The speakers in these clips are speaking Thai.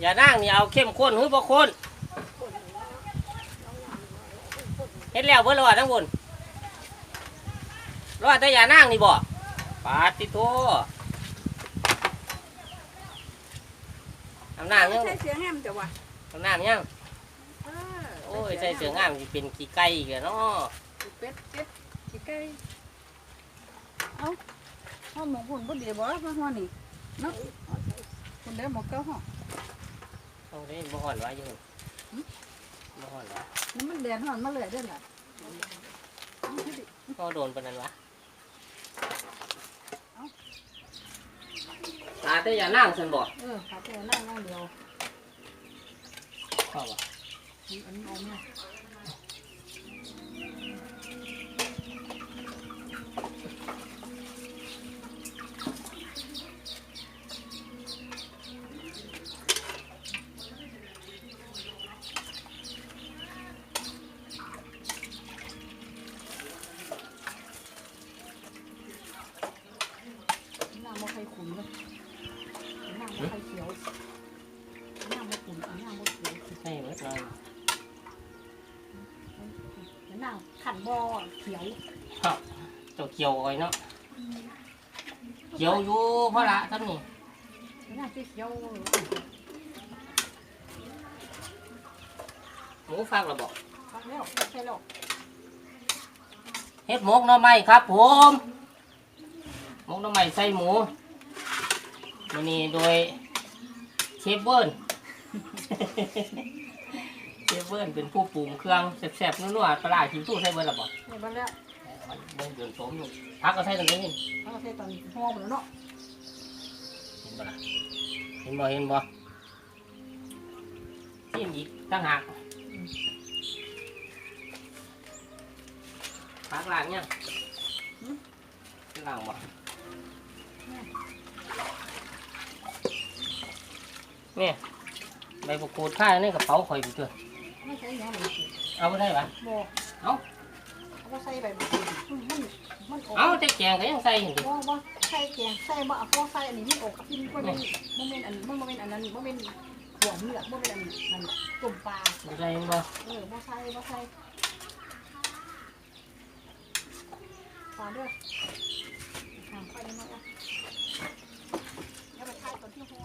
อย่านั่งนี่เอาเข้มข้นหรือบ่ข้นเฮ็ดแล้วเบิ่รอดทั้งบนรอดแต่อย่านั่งนี่บ่ปาดติโตทำน้ำยังใช่เสียงแฮมจ้ะวะทำน้ำยังเออโอ้ยใส่เสื้องามสิเป็นขี้ไก่อีกแล้วเนาะเป็ดเป็ดขี้ไก่เอ้าห้องหมองพุ่นบ่ดีบ่ว่าห้องนี่เนาะพุ่นเด้อหมองเก้าห้อง เอาได้บ่ฮ้อนวะอยู่หั่นบ่ฮ้อนวะนี่มันแดดฮ้อนมาเลยเด้อล่ะก็โดนปานนั้นวะตาแต่อย่านั่งซั่นบ่เออขาแต่นั่งนั่งเดียวเข้าบ่อันนี้เอามา น้ำบ่ใครขุนเลยน้ำบ่ใครเขียวน้ำบ่ขุนเอาน้ำบ่เขียว ใส่เบิดเลย น้ำขันบ่เขียว ครับตัว เกี่ยวอ้เนาะเกี่ยวอยู่เพราะละท่านนี่น้ำเขียวหมูฟักระบอกฟักแล้วใช่แล้วเฮ็ดหมกหน่อไม้ครับผมหมกหน่อไม้ใส่หมูวันนี้โดยเชฟเบิร์นเชฟเบิร์นเป็นผู้ปรุงเครื่องแซ่บๆนัวๆปลาร้าชิ้นตู้ใส่เบิร์นระบอกนี่บ้านแล้ว มันเบิร์นเดือนสมอยู่พักก็ใส่ตรงนี้เห็นเขาใส่ตอนห่อหมดแล้วเนาะบ่ล่ะเห็นบ่เห็นบ่จิ้มอีกตั้งหากพักล้างยังล้างบ่เนี่ยใบประกูดผ้าในกระเป๋าข่อยอยู่ตัวไม่ใช่ยังมันเอาไปได้ปะบ่เอ้า เขาใส่ใบมะกรูดมันมันออกเอาแต่แกงก็ยังใส่อยู่ดิบ่บ่ใส่แกงใส่บ่เอาพอใส่อันนี้มันออกกินบ่เป็นบ่เป็นอันบ่เป็นอันนั้นบ่เป็นหัวเนื้อบ่เป็นอันนั้นตุ่มปลาบ่ใส่บ่เออบ่ใส่บ่ใส่ปลาเด้อทางไปได้ไหมอะแล้วไปใส่ตอนที่ห่อ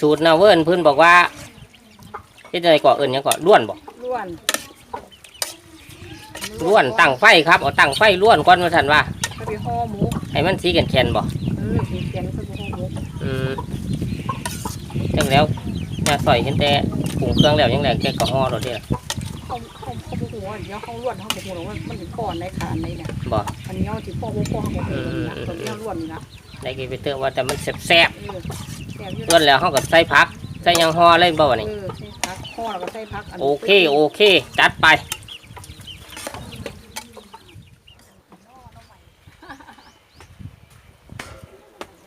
สูตรนาเวิร์นเพิ่นบอกว่าเฮ็ดจังไดก่อเอิ้นหยังก่อล้วนบ่ล้วน ล้วนตั้งไฟครับเอาตั้งไฟล้วนก่อนว่าซั่นว่าก็ไปห่อหมูให้มันสีแข็งๆบ่เออสีเขียนก็ไปห่อหมูอืมจังแล้วยาสอยเห็นแต่ปรุงเครื่องแล้วยังไงแกก็ห่อรถเด้อเขาเขาเขาบอกว่าเดี๋ยวเขาล้วนเขาบอกว่ามันถึงก่อนในขานในเนี่ยบ่อันนี้เอาที่พ่อพ่อเขาบอกว่าตัวนี้ล้วนนี่นะได้กินไปเติมว่าแต่มันแซ่บเออแซ่บอยู่ๆล้วนแล้วเฮาก็ใส่ผักใส่หยังห่อเลยบ่วะเอนี่อใส่ผักข้อแล้วก็ใส่ผักโอเคโอเค จัดไป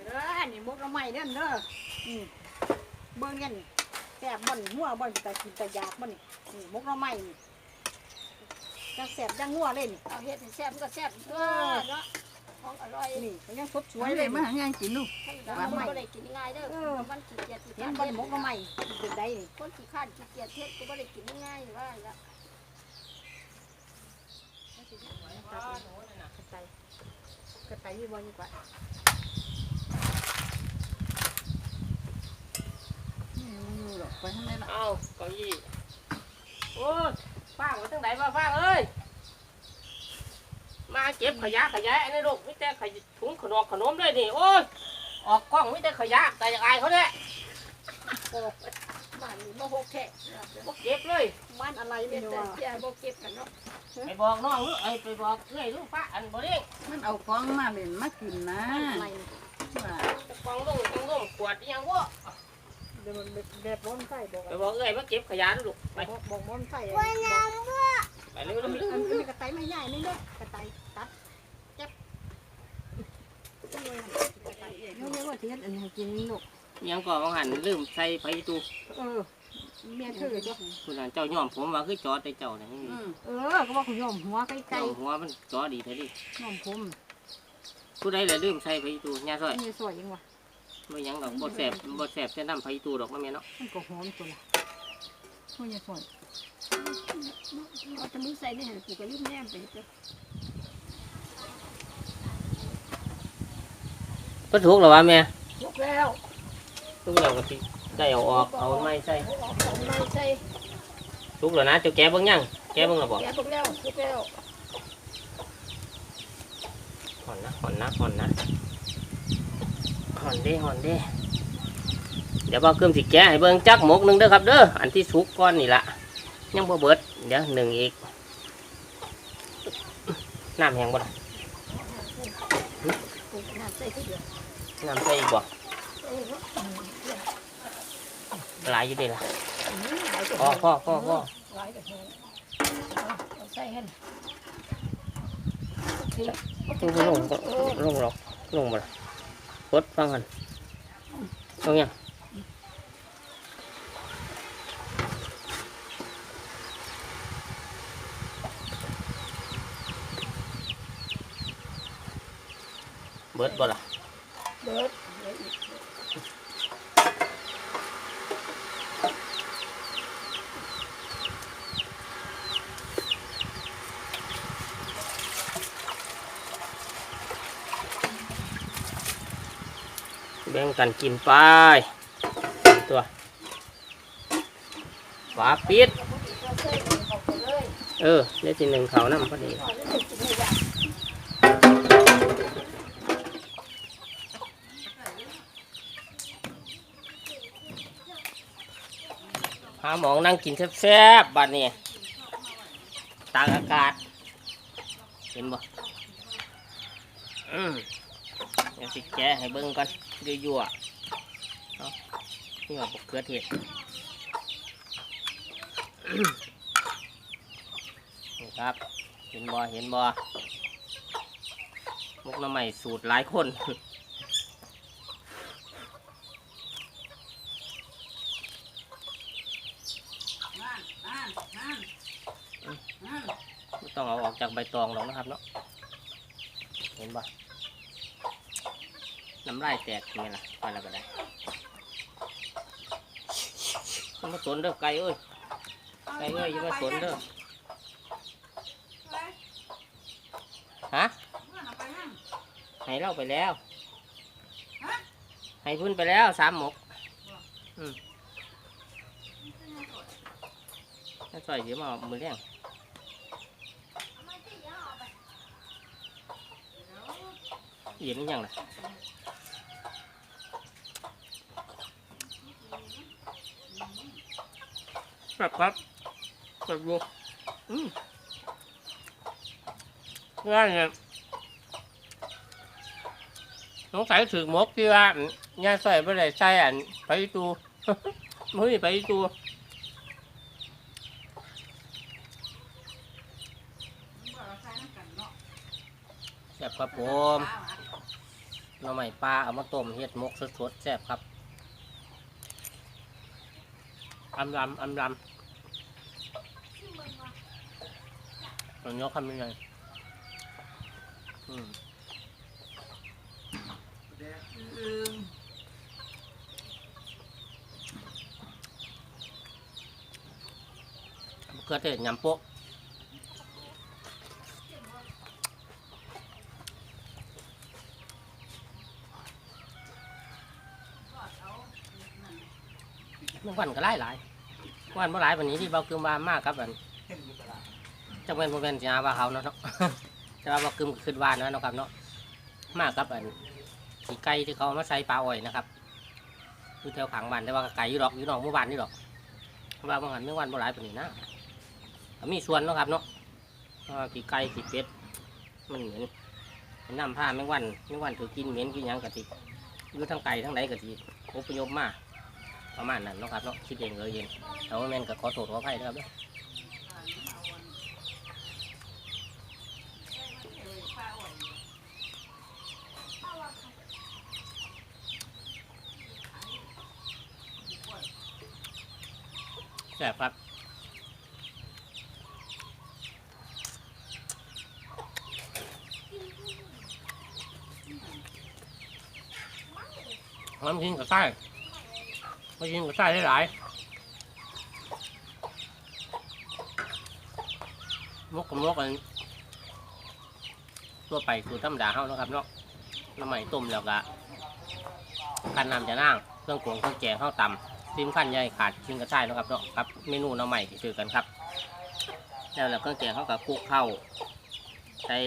เอออันนี้มกละไม้เด้อเด้อ อืมเบิ่งกันแซ่บบ่นหัวบ่นแต่กินแต่ยากบ่นี่นี่มกละไม้นี่จังแซ่บจังงัวเลยนี่เอาเฮ็ดให้แซ่บมันก็แซ่บเออเนาะของอร่อยนี่มันยังสดสวยเลยมาหายังกินลูกแล้วมันบ่ได้กินง่ายเด้อเออมันขี้เกียจขี้เห็ข้านนบ่นเฮ็ดมกละไม้เป็นได้นี่คนขี้ข้านขี้เกียจเฮ็ดก็บ่ได้กินง่ายว่าละกระไตกระไตอยู่บ่อยู่กว่านี่มัน อยู่หรอกไปทางไหนล่ะเอาเก้าอี้โอ้ยฟางมาตั้งไหนมาฟางเอ้ย มาเก็บขยะขยะในโลกมิแต่ขยะถุงขนมขนมเลยนี่โอ้ย ออกกล้องมิแต่ขยะแต่อยากอายเขาเนี่ยโอ้บ้านนี้บ่โหกแท้บ่เก็บเลยบ้านอะไรเป็ไม่นรู้แต่ว่าเสียบ่เก็บกันเนาะไปบอกน้องลูกไอ้ยไปบอกเอ้ยลูกป้าอันบ่เด้งมันเอาของมาเล่นมากินนะอะไรว่าจะกองลงจังลงขวดอิหยังวะ เดี๋ยวมันแบบร้อนไส้บอกไปบอกเอ้ยมาเก็บขยะลูกไปบอกบอกร้อนไส้ไปเร็วอันเร็วอันเร็วอันนี้กระไตไม่ใหญ่นี่เด้อกระไตตัดเจ็บเดี๋ยวเรียกว่าเทียนอันนี้ให้กินนี่ลูกอิหยังก่อนบางหันลืมใส่ไฟตูเออเมียถือจ้ะคุณหลานเจ้าย่อมผมว่าคือจอดแต่เจ้าเนี่ยเออก็ว่าคุณยอมหัวใกล้เจ้าหัวมันจอดีแท้ดิๆยอมผมผู้ใดเลยลืมใส่ไฟตูญาซอยนี่สวยยังวะ ไม่หยังดอกบดแสบบดแสบเส้นน้ำไฟตูดอกน้ำเมียเนาะมันก็หอมตัวละโอ้ยอย่าสอนเอาแตะมือใส่ในหันกูก็ลืมแนมไปเจ้าก็ถูกหรอวะแม่ลุกแล้วทุกอย่างก็สิได้เอาออกเอาไม้ใส่เอาออกเอาไม้ใส่ทุกแล้วนะเจ้าแกะเบิ่งยังแกะเบิ่งแล้วบอกแกะพวกแล้วลุกแล้วห่อนนะห่อนนะห่อนนะ ห่อนเด้ห่อนเด้เดี๋ยวบ่าวเพิ่มสิแกะให้เบิ่งจักหมกหนึงเด้อครับเด้ออันที่สุกก่อนนี่ละยังบ่เบิดเดี๋ยวหนึ่งอีกน้ำแห้งบ่ล่ะกูน้ำใส่ที่เดียวน้ำใส่อีกบ่เออเนาะอืมหลายอยู่เด้ล่ะอืมหลายกว่าพ่อพ่อพ่อพ่อหลายกว่าแห้งเอาเอาใส่ให้ลงลงลงหรอกลงมาละ กดฟังกันลงยังเบิดบ่ล่ะ เบิดเบิดอีก แบ่งกันกินไปตัวฝาปิด เอาใส่เข้าไปเลยเอได้ทีหนึ่งเขาน้ำพอดีก่อนแล้วจะกินให้ยากหาหมองนั่งกินแซ่บๆบัดนี้ตากอากาศ เห็นบ่อืม เดี๋ยวสิแกะให้เบิ่งกันยั่วๆเอานี่ว่าบกเขือเทศอืมนี่ครับ เห็นบ่เห็นบ่มุกน้ำใหม่สูตรหลายคนไม่ต้องเอาออกจากใบตองหรอกนะครับเนาะเห็นปะ น้ำลายแตกนี่ล่ะไปแล้วก็ได้ต้องมาสนเด้อไก่เอ้ยไก่เอ้ยอยังมาสนเด้อฮะให้เราไปแล้วให้พุ่นไปแล้วสามหมกอืมถ้าใส่เดี๋ยวมาเอมือเลี้ยงเย็นหรือยังล่ะ แบบครับแบบดูอืมง่ายเนี่ยสงสัยถือหมกที่ว่าอั่นย่าใส่ไปได้ใส่อันไปตูมือไปตูแบบครับผมหน่อไม้ปลาเอามาต้มเฮ็ดหมกสดๆแซ่บครับอำลำอำลำ มันยกคำยังไงอืมเกลือเทศยำโป๊ะเมื่อวันก็หลายหลายวันเมื่อหลายวันนี้ที่เบาเกึมว่ามากครับอัน จังเป็นโมเป็นสิอาว่าเขาเนาะแต่ว่าบาเกึมก็ขึ้นว่านเนาะเนาะครับเนาะมากครับอันขี่ไก่ที่เขาเอามาใส่ปลาอ้อยนะครับอยู่แถวขางบ้านแต่ว่าไก่อยู่ดอกอยู่นอกหมู่บ้านนี่ดอกว่าบางหันเมื่อวันเมื่หลายวันนี้นะก็มีส่วนเนาะครับเนาะเพราะว่าขี่ไก่ขี่เป็ดมันเหม็นมันน้ำผ้าแมงวันแมงวันถือกินเหม็นกินหยังกะติอยู่ทั้งไก่ทั้งไหนกะติอพยพมาประมาณนั้นเนาะครับเนาะคิดเองเลยเองแต่ว่าแม่นก็ขอโทษขออภัยนะครับเด้อ แซ่บครับหน้ำทิ้งกับไส้ไม่ทิ้งกับไส้ได้หลายมกกับมกกันตัวไปคือธรรมดาเฮานะครับเนาะน้ำใหม่ต้มแล้วก็กันนำจะนั่งเครื่องกวงเครื่องแกงข้าวตำ ซิมขั้นใหญ่ขาดทิ้งกับไส้เนาะครับเนาะครับเมนูน้ำใหม่ที่ซื้อกันครับ แล้วแล้วเครื่องแกงเขากับคลุกเข้าใส่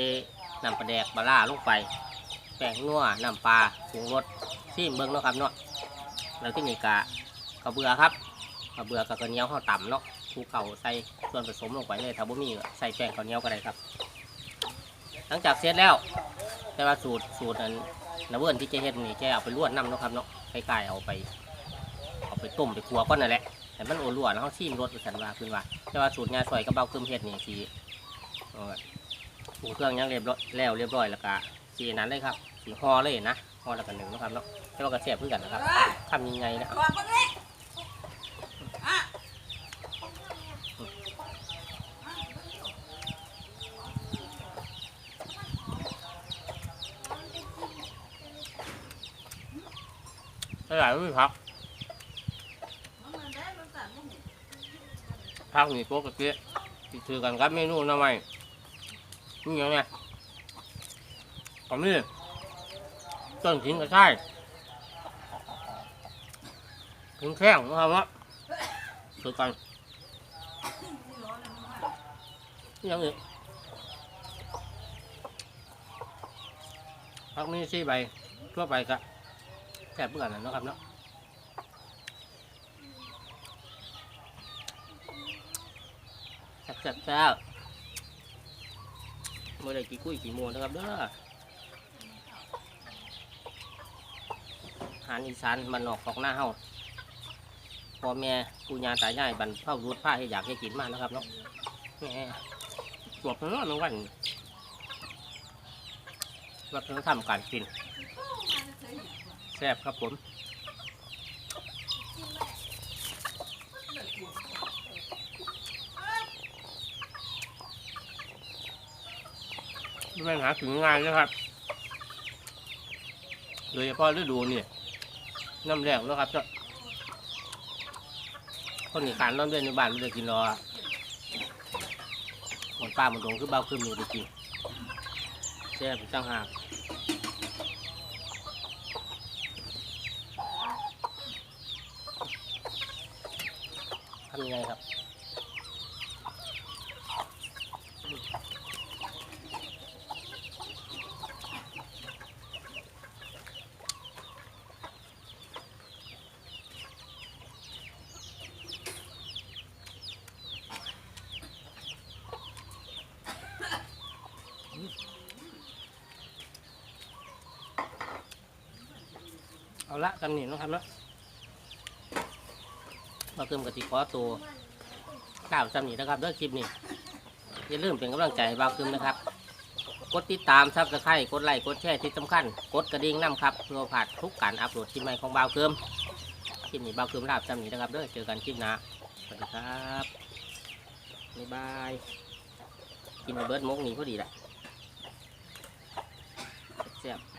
น้ำปลาแดกปลาล่าลงไปแป้งนัวน้ำปลาปรุงรสซีมเบิ้งเนาะครับเนาะแล้วที่นี่กะกระเบือครับกระเบือกับกระเนี้ยวข้าวต่ำเนาะคลุกเข้าใส่ส่วนผสมลงไปเลยถ้าบ่มีใส่แป้งข้าวเหนียวก็ได้ครับ หลังจากเสร็จแล้ว แต่ว่าสูตรสูตรนั้นนะเวิร์นที่เจะเฮ็ดนี่แกเอาไปลวดน้ำเนาะครับเนาะใกล้ๆเอาไป ไปต้มไปคั่วก่อนนั่นแหละแต่มันโอลวนแล้วเขาชิมรสไปสันว่าขึ้นว่าแต่ว่าสูตรงานซอยกับเบาเพิ่มเฮ็ดนี่สีเอาไว้ปรุงเครื่องยังเรียบร้อยแล้วเรียบร้อยแล้วก็สีนั้นเลยครับสีห่อเลยนะห่อแล้วก็หนึ่งนะครับเนาะแต่ว่าก็แซ่บเพื่อกันนะครับทำยังไงนะหลายไม่พัก พักนี่ปกติที่ถือกันครับเมนูหน้ำใหม่นี่ยังไงผมนี่ต้นขิงกระช่ายถึงแข้งนะครับว่าถือกันนี่ยังอีกพักนี้สี่ใบทั่วไปก็แซ่เพื่อนนะเนะครับเนาะ แซ่บแซ่บเมื่อไรกี่กุ้ยกี่มงนนะครับเด้ออาหารอีสานบ้านนอกของหน้าเฮาพ่อแม่ปู่ย่าตายายบรรพบุรุษผ้าให้อยากให้กินมากนะครับเนาะแหม่จวบเนาะน้องวันวัฒนธรรมการกินแซ่บครับผม ไม่หาถึงง่านนะครับโดยเฉพาะฤดูนี่น้ำแรงนะครับเจ้าคนอีกขานน้ำเล่นในบ้านไม่ได้กินรอหมดป้าหมดดงคือเบ้าขึ้นมือไปกินแซ่บจังหากทำยังไงครับ ละตำหนินะครับเนาะมาเติมกะทิขอตัวข้าวตำหนินะครับด้วยคลิปนี้อย่าลืมเป็นกำลังใจให้บ่าวคืมนะครับ กดติดตามซับสไครต์กดไลค์กดแชร์ที่สำคัญ กดกระดิ่งน้ำครับเพื่อผ่านทุกการอัปโหลดคลิปใหม่ของบ่าวคืมคลิปนี้บ่าวคืมลาบตำหนินะครับด้อเจอกันคลิปหน้าสวัสดีครับบ๊ายบายกินมาเบิร์ดมกนี้พอดีแหละแซ่บๆ